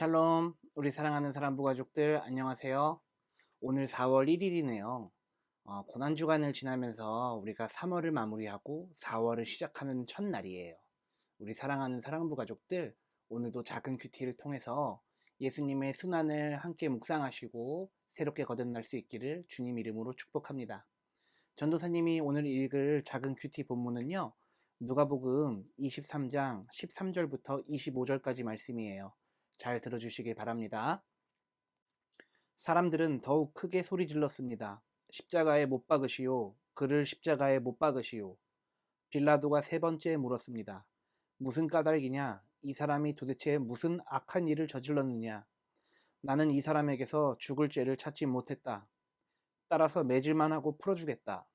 샬롬, 우리 사랑하는 사람부 가족들 안녕하세요. 오늘 4월 1일이네요. 어, 고난 주간을 지나면서 우리가 3월을 마무리하고 4월을 시작하는 첫날이에요. 우리 사랑하는 사랑부 가족들 오늘도 작은 큐티를 통해서 예수님의 순환을 함께 묵상하시고 새롭게 거듭날 수 있기를 주님 이름으로 축복합니다. 전도사님이 오늘 읽을 작은 큐티 본문은요. 누가복음 23장 13절부터 25절까지 말씀이에요. 잘 들어주시길 바랍니다. 사람들은 더욱 크게 소리 질렀습니다. 십자가에 못 박으시오. 그를 십자가에 못 박으시오. 빌라도가 세 번째 물었습니다. 무슨 까닭이냐? 이 사람이 도대체 무슨 악한 일을 저질렀느냐? 나는 이 사람에게서 죽을 죄를 찾지 못했다. 따라서 매질만 하고 풀어주겠다.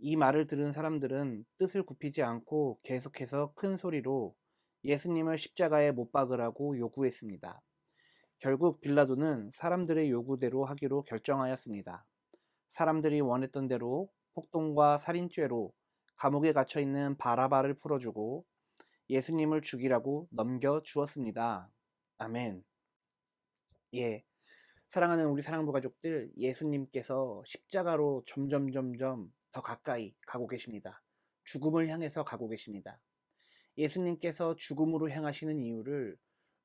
이 말을 들은 사람들은 뜻을 굽히지 않고 계속해서 큰 소리로 예수님을 십자가에 못 박으라고 요구했습니다. 결국 빌라도는 사람들의 요구대로 하기로 결정하였습니다. 사람들이 원했던 대로 폭동과 살인죄로 감옥에 갇혀 있는 바라바를 풀어주고 예수님을 죽이라고 넘겨 주었습니다. 아멘. 예. 사랑하는 우리 사랑부 가족들, 예수님께서 십자가로 점점 점점 더 가까이 가고 계십니다. 죽음을 향해서 가고 계십니다. 예수님께서 죽음으로 향하시는 이유를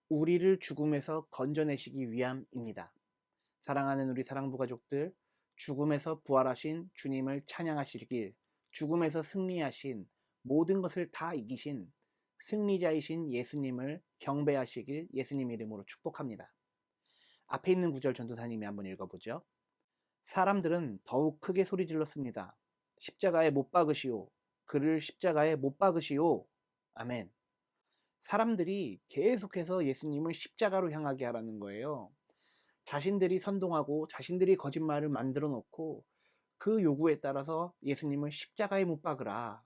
우리를 죽음에서 건져내시기 위함입니다. 사랑하는 우리 사랑부 가족들, 죽음에서 부활하신 주님을 찬양하시길, 죽음에서 승리하신 모든 것을 다 이기신 승리자이신 예수님을 경배하시길 예수님 이름으로 축복합니다. 앞에 있는 구절 전도사님이 한번 읽어보죠. 사람들은 더욱 크게 소리 질렀습니다. 십자가에 못 박으시오. 그를 십자가에 못 박으시오. 아멘. 사람들이 계속해서 예수님을 십자가로 향하게 하라는 거예요. 자신들이 선동하고 자신들이 거짓말을 만들어 놓고 그 요구에 따라서 예수님을 십자가에 못 박으라.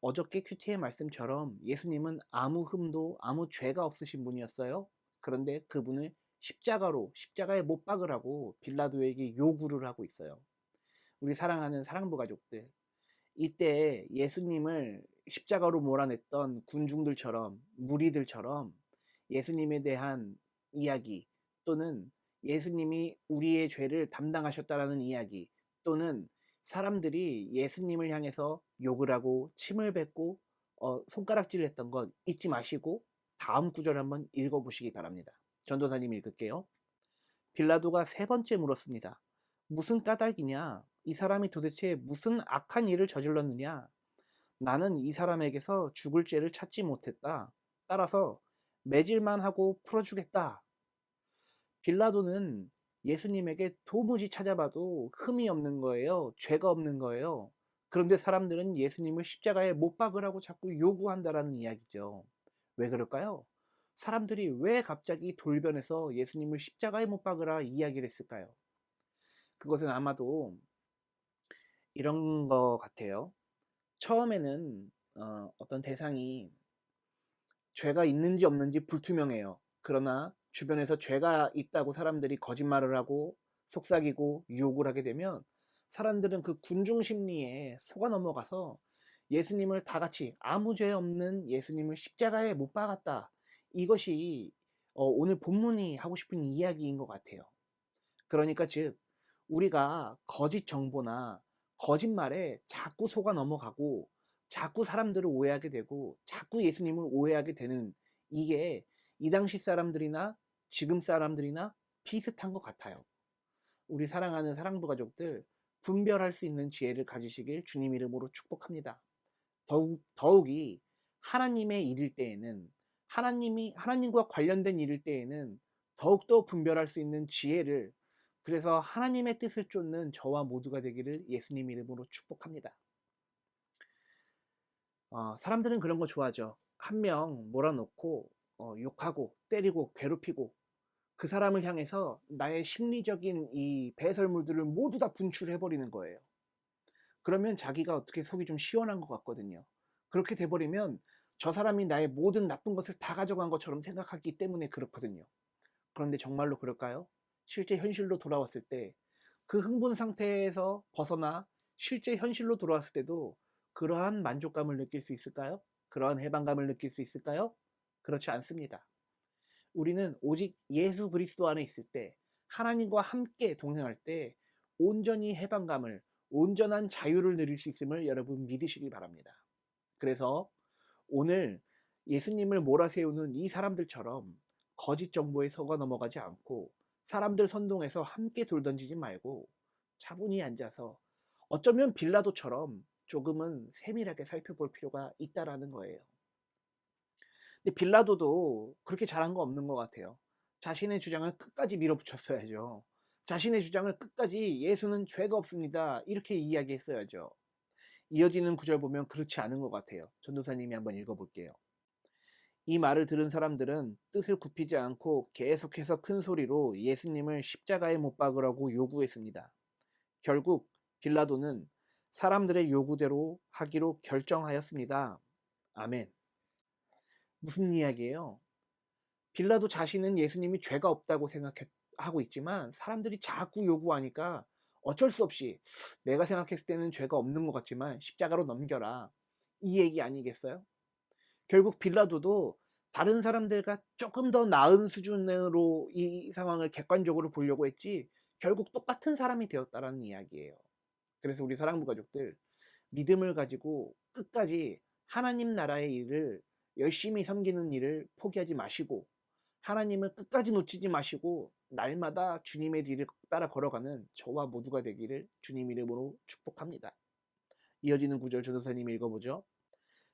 어저께 큐티의 말씀처럼 예수님은 아무 흠도 아무 죄가 없으신 분이었어요. 그런데 그분을 십자가로 십자가에 못 박으라고 빌라도에게 요구를 하고 있어요. 우리 사랑하는 사랑부 가족들 이때 예수님을 십자가로 몰아냈던 군중들처럼 무리들처럼 예수님에 대한 이야기 또는 예수님이 우리의 죄를 담당하셨다라는 이야기 또는 사람들이 예수님을 향해서 욕을 하고 침을 뱉고 어, 손가락질을 했던 것 잊지 마시고 다음 구절 한번 읽어보시기 바랍니다. 전도사님 읽을게요. 빌라도가 세 번째 물었습니다. 무슨 까닭이냐? 이 사람이 도대체 무슨 악한 일을 저질렀느냐? 나는 이 사람에게서 죽을 죄를 찾지 못했다. 따라서 매질만 하고 풀어주겠다. 빌라도는 예수님에게 도무지 찾아봐도 흠이 없는 거예요. 죄가 없는 거예요. 그런데 사람들은 예수님을 십자가에 못 박으라고 자꾸 요구한다라는 이야기죠. 왜 그럴까요? 사람들이 왜 갑자기 돌변해서 예수님을 십자가에 못 박으라 이야기를 했을까요? 그것은 아마도 이런 거 같아요. 처음에는 어, 어떤 대상이 죄가 있는지 없는지 불투명해요. 그러나 주변에서 죄가 있다고 사람들이 거짓말을 하고 속삭이고 유혹을 하게 되면 사람들은 그 군중 심리에 속아 넘어가서 예수님을 다 같이 아무 죄 없는 예수님을 십자가에 못 박았다. 이것이 어, 오늘 본문이 하고 싶은 이야기인 것 같아요. 그러니까 즉 우리가 거짓 정보나 거짓말에 자꾸 속아 넘어가고 자꾸 사람들을 오해하게 되고 자꾸 예수님을 오해하게 되는 이게 이 당시 사람들이나 지금 사람들이나 비슷한 것 같아요. 우리 사랑하는 사랑부 가족들 분별할 수 있는 지혜를 가지시길 주님 이름으로 축복합니다. 더욱 더욱이 하나님의 일일 때에는 하나님이 하나님과 관련된 일일 때에는 더욱더 분별할 수 있는 지혜를 그래서 하나님의 뜻을 쫓는 저와 모두가 되기를 예수님 이름으로 축복합니다. 어, 사람들은 그런 거 좋아하죠. 한 명 몰아놓고 어, 욕하고 때리고 괴롭히고 그 사람을 향해서 나의 심리적인 이 배설물들을 모두 다 분출해버리는 거예요. 그러면 자기가 어떻게 속이 좀 시원한 것 같거든요. 그렇게 돼버리면 저 사람이 나의 모든 나쁜 것을 다 가져간 것처럼 생각하기 때문에 그렇거든요. 그런데 정말로 그럴까요? 실제 현실로 돌아왔을 때 그 흥분 상태에서 벗어나 실제 현실로 돌아왔을 때도 그러한 만족감을 느낄 수 있을까요? 그러한 해방감을 느낄 수 있을까요? 그렇지 않습니다. 우리는 오직 예수 그리스도 안에 있을 때 하나님과 함께 동행할 때 온전히 해방감을 온전한 자유를 누릴 수 있음을 여러분 믿으시기 바랍니다. 그래서 오늘 예수님을 몰아세우는 이 사람들처럼 거짓 정보에 속아 넘어가지 않고 사람들 선동해서 함께 돌 던지지 말고 차분히 앉아서 어쩌면 빌라도처럼 조금은 세밀하게 살펴볼 필요가 있다라는 거예요. 근데 빌라도도 그렇게 잘한 거 없는 것 같아요. 자신의 주장을 끝까지 밀어붙였어야죠. 자신의 주장을 끝까지 예수는 죄가 없습니다. 이렇게 이야기했어야죠. 이어지는 구절 보면 그렇지 않은 것 같아요. 전도사님이 한번 읽어볼게요. 이 말을 들은 사람들은 뜻을 굽히지 않고 계속해서 큰 소리로 예수님을 십자가에 못 박으라고 요구했습니다. 결국 빌라도는 사람들의 요구대로 하기로 결정하였습니다. 아멘. 무슨 이야기예요? 빌라도 자신은 예수님이 죄가 없다고 생각하고 있지만 사람들이 자꾸 요구하니까 어쩔 수 없이 내가 생각했을 때는 죄가 없는 것 같지만 십자가로 넘겨라. 이 얘기 아니겠어요? 결국 빌라도도 다른 사람들과 조금 더 나은 수준으로 이 상황을 객관적으로 보려고 했지 결국 똑같은 사람이 되었다라는 이야기예요. 그래서 우리 사랑부 가족들 믿음을 가지고 끝까지 하나님 나라의 일을 열심히 섬기는 일을 포기하지 마시고 하나님을 끝까지 놓치지 마시고 날마다 주님의 뒤를 따라 걸어가는 저와 모두가 되기를 주님 이름으로 축복합니다. 이어지는 구절 전도사님 읽어보죠.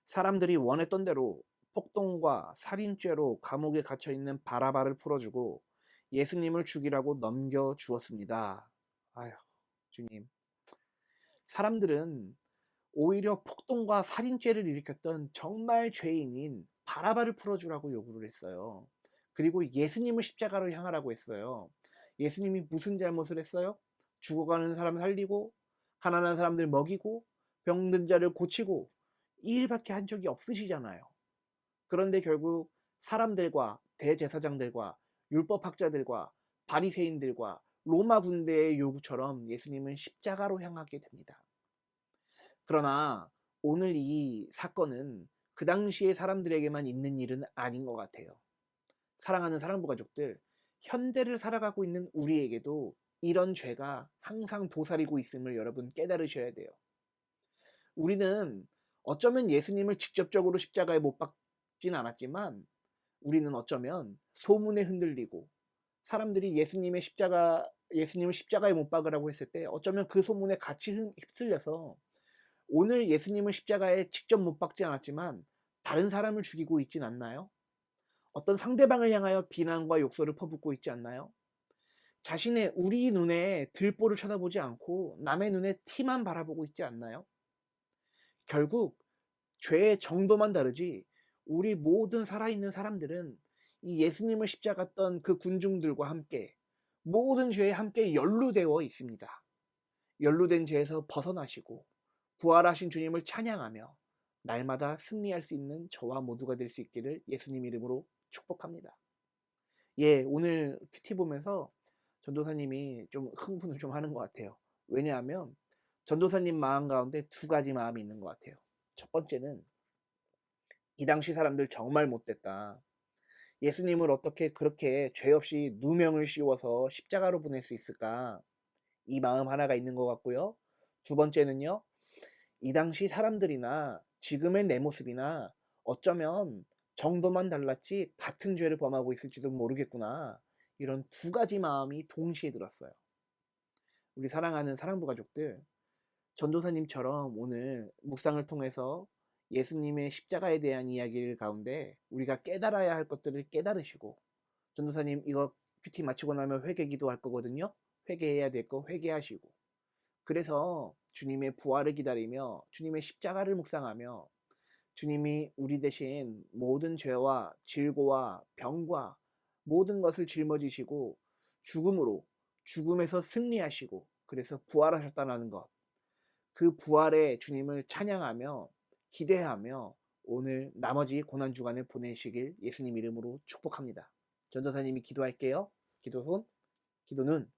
사람들이 원했던 대로 폭동과 살인죄로 감옥에 갇혀 있는 바라바를 풀어주고 예수님을 죽이라고 넘겨 주었습니다. 아휴, 주님. 사람들은 오히려 폭동과 살인죄를 일으켰던 정말 죄인인 바라바를 풀어주라고 요구를 했어요. 그리고 예수님을 십자가로 향하라고 했어요. 예수님이 무슨 잘못을 했어요? 죽어가는 사람 살리고, 가난한 사람들 먹이고, 병든 자를 고치고, 이 일밖에 한 적이 없으시잖아요. 그런데 결국 사람들과 대제사장들과 율법학자들과 바리새인들과 로마 군대의 요구처럼 예수님은 십자가로 향하게 됩니다. 그러나 오늘 이 사건은 그 당시의 사람들에게만 있는 일은 아닌 것 같아요. 사랑하는 사랑부 가족들, 현대를 살아가고 있는 우리에게도 이런 죄가 항상 도사리고 있음을 여러분 깨달으셔야 돼요. 우리는 어쩌면 예수님을 직접적으로 십자가에 못 박진 않았지만 우리는 어쩌면 소문에 흔들리고 사람들이 예수님의 십자가 예수님을 십자가에 못 박으라고 했을 때 어쩌면 그 소문에 같이 휩쓸려서 오늘 예수님을 십자가에 직접 못 박지 않았지만 다른 사람을 죽이고 있진 않나요? 어떤 상대방을 향하여 비난과 욕설을 퍼붓고 있지 않나요? 자신의 우리 눈에 들보를 쳐다보지 않고 남의 눈에 티만 바라보고 있지 않나요? 결국 죄의 정도만 다르지 우리 모든 살아있는 사람들은 이 예수님을 십자갔던 그 군중들과 함께 모든 죄에 함께 연루되어 있습니다. 연루된 죄에서 벗어나시고 부활하신 주님을 찬양하며 날마다 승리할 수 있는 저와 모두가 될 수 있기를 예수님 이름으로 축복합니다. 예, 오늘 큐티 보면서 전도사님이 좀 흥분을 좀 하는 것 같아요. 왜냐하면 전도사님 마음 가운데 두 가지 마음이 있는 것 같아요. 첫 번째는 이 당시 사람들 정말 못됐다. 예수님을 어떻게 그렇게 죄 없이 누명을 씌워서 십자가로 보낼 수 있을까? 이 마음 하나가 있는 것 같고요. 두 번째는요, 이 당시 사람들이나 지금의 내 모습이나 어쩌면 정도만 달랐지 같은 죄를 범하고 있을지도 모르겠구나. 이런 두 가지 마음이 동시에 들었어요. 우리 사랑하는 사랑부 가족들, 전도사님처럼 오늘 묵상을 통해서 예수님의 십자가에 대한 이야기를 가운데 우리가 깨달아야 할 것들을 깨달으시고 전도사님 이거 큐티 마치고 나면 회개 기도 할 거거든요. 회개해야 될 거 회개하시고 그래서 주님의 부활을 기다리며 주님의 십자가를 묵상하며 주님이 우리 대신 모든 죄와 질고와 병과 모든 것을 짊어지시고 죽음으로 죽음에서 승리하시고 그래서 부활하셨다는 것. 그 부활의 주님을 찬양하며 기대하며 오늘 나머지 고난 주간을 보내시길 예수님 이름으로 축복합니다. 전도사님이 기도할게요. 기도손, 기도는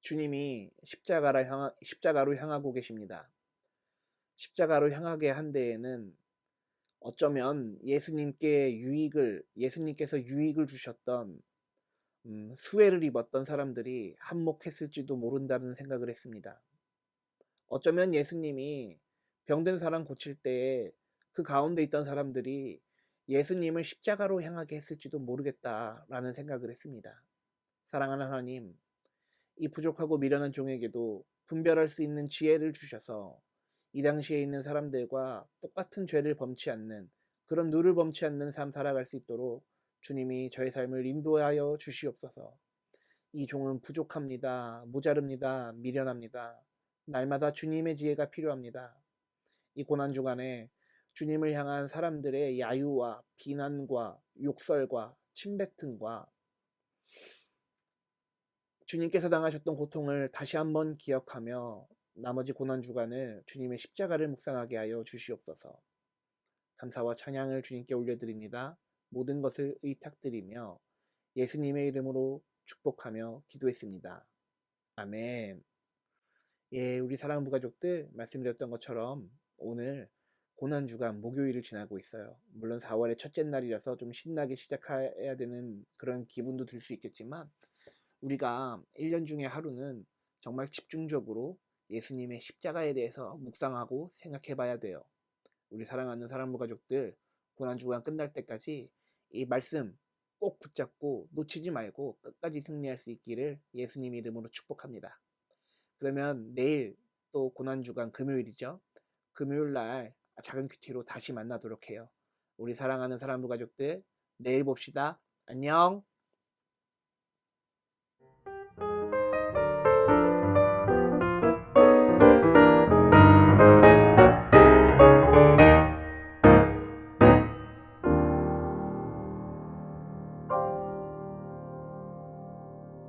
주님이 십자가로, 향하, 십자가로 향하고 계십니다. 십자가로 향하게 한 데에는 어쩌면 예수님께 유익을, 예수님께서 유익을 주셨던 음, 수혜를 입었던 사람들이 한몫했을지도 모른다는 생각을 했습니다. 어쩌면 예수님이 병든 사람 고칠 때에 그 가운데 있던 사람들이 예수님을 십자가로 향하게 했을지도 모르겠다라는 생각을 했습니다. 사랑하는 하나님, 이 부족하고 미련한 종에게도 분별할 수 있는 지혜를 주셔서 이 당시에 있는 사람들과 똑같은 죄를 범치 않는 그런 누를 범치 않는 삶 살아갈 수 있도록 주님이 저의 삶을 인도하여 주시옵소서. 이 종은 부족합니다. 모자릅니다. 미련합니다. 날마다 주님의 지혜가 필요합니다. 이 고난 주간에 주님을 향한 사람들의 야유와 비난과 욕설과 침뱉음과 주님께서 당하셨던 고통을 다시 한번 기억하며 나머지 고난 주간을 주님의 십자가를 묵상하게 하여 주시옵소서. 감사와 찬양을 주님께 올려드립니다. 모든 것을 의탁드리며 예수님의 이름으로 축복하며 기도했습니다. 아멘. 예, 우리 사랑부 가족들 말씀드렸던 것처럼 오늘 고난 주간 목요일을 지나고 있어요. 물론 4월의 첫째 날이라서 좀 신나게 시작해야 되는 그런 기분도 들 수 있겠지만 우리가 1년 중에 하루는 정말 집중적으로 예수님의 십자가에 대해서 묵상하고 생각해 봐야 돼요. 우리 사랑하는 사랑부 가족들 고난 주간 끝날 때까지 이 말씀 꼭 붙잡고 놓치지 말고 끝까지 승리할 수 있기를 예수님 이름으로 축복합니다. 그러면 내일 또 고난주간 금요일이죠. 금요일 날 작은 큐티로 다시 만나도록 해요. 우리 사랑하는 사랑부 가족들 내일 봅시다. 안녕.